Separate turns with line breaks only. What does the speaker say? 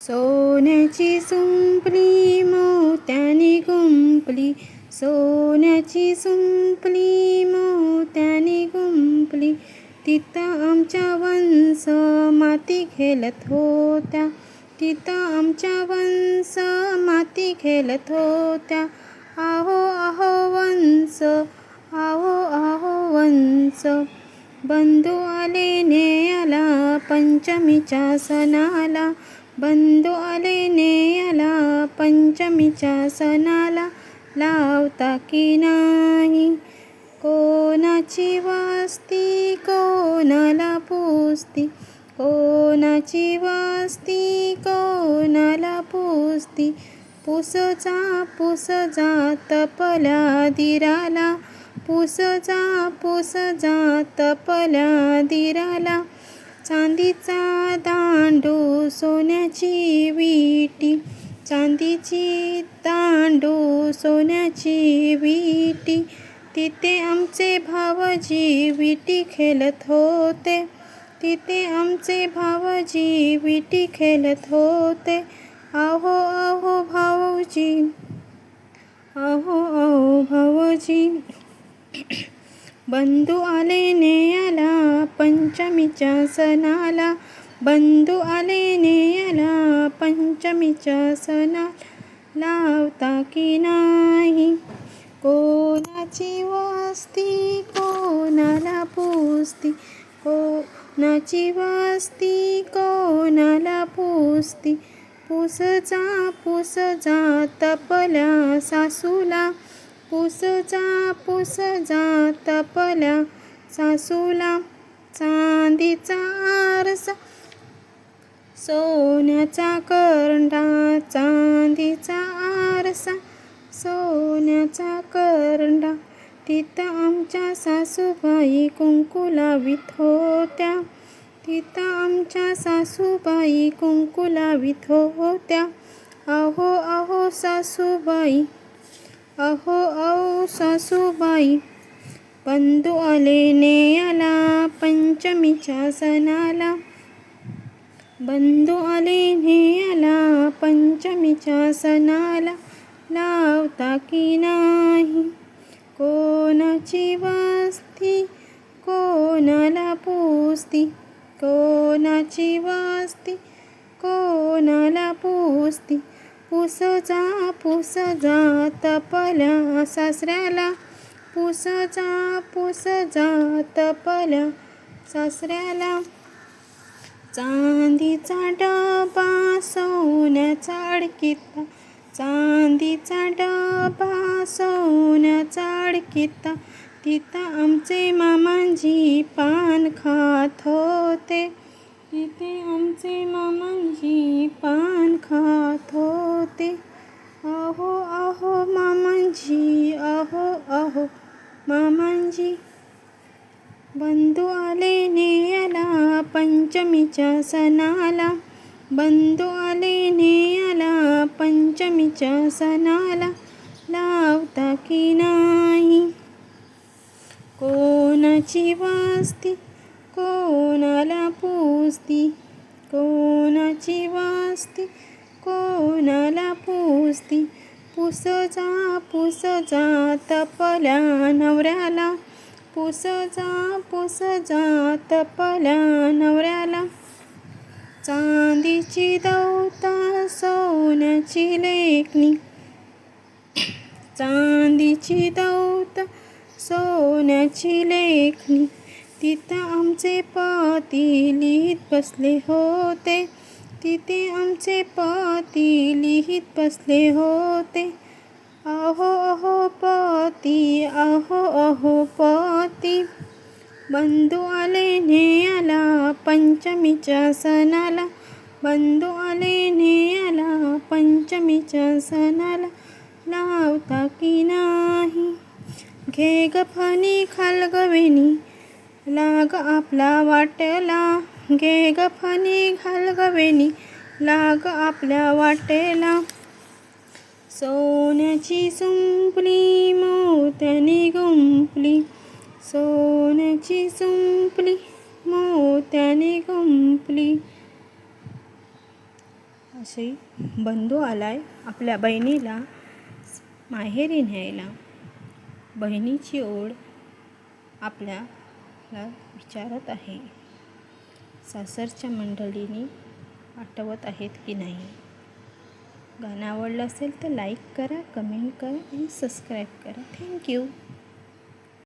सोन्याची सुंपली मोत्याने गुंपली. सोन्याची सुंपली मोत्याने गुंपली. तिथं आमच्या वंश माती खेळत होत्या. तिथं आमच्या वंश माती खेळत होत्या. आहो आहो वंश आहो आहो वंश. बंधू आले नेला पंचमीच्या सणाला. बंधू आले नेयाला पंचमीच्या सणाला लावता की नाही? कोणाची वास्ती कोणाला पुसती? कोणाची वास्ती कोणाला पुसती? पुसचा पुसजा तपला दिराला. पुसजा पुसजा तपला दिराला. चांदीचा दांडू सोन्याची विटी. चांदीची दांडू सोन्याची विटी. तिथे आमचे भावजी विटी खेळत होते. तिथे आमचे भावजी विटी खेळत होते. आहो आहो भाऊजी. आहो आहो भाऊजी. बंधू आले नेयाला पंचमीच्या सणाला. बंधू आले नेयाला पंचमीच्या सणाला. लावता की नाही? कोणाची वस्ती कोणाला पुसती? कोणाची वस्ती कोणाला पुसती? पुसजा पुसजा तपल्या सासूला. पुसचा पुस जा तपल्या सासूला चांदीचा आरसा. सोन्याचा करंडा चांदीचा आरसा. सोन्याचा करंडा तिथं आमच्या सासूबाई कुंकुलावित होत्या. तिथं आमच्या सासूबाई कुंकुलावित होत्या. अहो अहो सासूबाई अहो औ सासूबाई. बंधू आले नेयाला पंचमीच्या सणाला. बंधू आले नेयाला पंचमीच्या सणाला. लावता की नाही? कोणाची वास्ती? कोणाला पुसती? कोणाची वास्ती? कोणाला पुसती? पुस जा पुस जा तपल्या सासऱ्याला. पुस जा पुस जा तपल्या सासऱ्याला. चांदीचा डबा सोन्याचा अडकिता. चांदीचा डबा सोन्याचा अडकिता. तिथं आमचे मामांजी पान खात होते. तिथे आमचे मामांजी पान खात होते. अहो अहो मामांजी अहो अहो मामांजी बंधू आले नेयाला पंचमीच्या सणाला. बंधू आले नेयाला पंचमीच्या सणाला. लावता की नाही? कोणाची वास्ती? कोणाला पुसती? कोणाची वाचती कोणाला पुसती? पुस पुसजा जा तपल्या नवऱ्याला. पुस पुसजा जा तपल्या नवऱ्याला. चांदीची दौता सोन्याची लेखणी. चांदीची दौत सोन्याची लेखणी. तिथं आमचे पती लिहित बसले होते. तिथे आमचे पती लिहित बसले होते. अहो अहो पती अहो अहो पती. बंधू आले नेयाला पंचमीच्या सणाला. बंधू आले नेयाला पंचमीच्या सणाला. लावता की नाही? घे ग फणी लाग आपला वाटेला घे ग फणी घाल गवेनी लाग आपल्या वाटेला. सोन्याची सुंपली मोत्यानी गुंपली. सोन्याची सुंपली मोत्याने गुंपली. अशी बंधू आलाय आपल्या बहिणीला माहेरी न्यायला. बहिणीची ओढ आपल्या आपल्याला विचारत आहे. सासरच्या मंडळींनी आठवत आहेत की नाही? गाणं आवडलं असेल तर लाईक करा कमेंट करा आणि सबस्क्राईब करा. थँक्यू